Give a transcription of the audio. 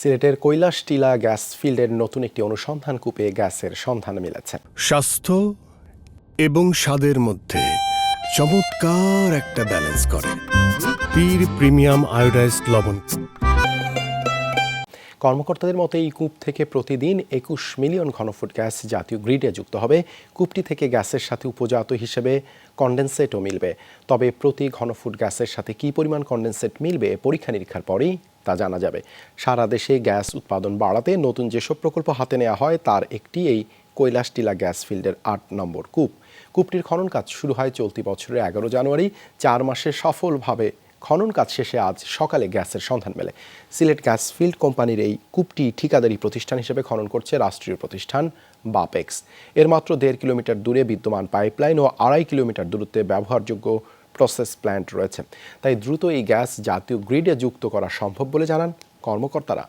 সিলেটের কৈলাস টিলা গ্যাস ফিল্ডের নতুন একটি অনুসন্ধান কূপে গ্যাসের সন্ধান মিলেছে। স্বাস্থ্য এবং স্বাদের মধ্যে চমৎকার একটা ব্যালেন্স করে। পীর প্রিমিয়াম আয়োডাইজড লবণ। কর্মকর্তাদের মতে এই কূপ থেকে প্রতিদিন একুশ মিলিয়ন ঘনফুট গ্যাস জাতীয় গ্রিডে যুক্ত হবে। কূপটি থেকে গ্যাসের সাথে উপজাত হিসেবে কন্ডেনসেটও মিলবে। তবে প্রতি ঘনফুট গ্যাসের সাথে কী পরিমাণ কন্ডেনসেট মিলবে পরীক্ষা নিরীক্ষার পরেই তা জানা যাবে। সারা দেশে গ্যাস উৎপাদন বাড়াতে নতুন যেসব প্রকল্প হাতে নেওয়া হয়, তার একটি এই কৈলাস টিলা গ্যাস ফিল্ডের আট নম্বর কূপ। কূপটির খনন কাজ শুরু হয় চলতি বছরের এগারো জানুয়ারি। চার মাসে সফলভাবে খনন কাজ শেষে আজ সকালে গ্যাসের সন্ধান মেলে। সিলেট গ্যাস ফিল্ড কোম্পানির এই কূপটি ঠিকাদারি প্রতিষ্ঠান হিসেবে খনন করছে রাষ্ট্রীয় প্রতিষ্ঠান বাপেক্স। এর মাত্র দেড় কিলোমিটার দূরে বিদ্যমান পাইপলাইন ও আড়াই কিলোমিটার দূরত্বে ব্যবহারযোগ্য প্রসেস প্ল্যান্ট রয়েছে। তাই দ্রুত এই গ্যাস জাতীয় গ্রিডে যুক্ত করা সম্ভব বলে জানান কর্মকর্তারা।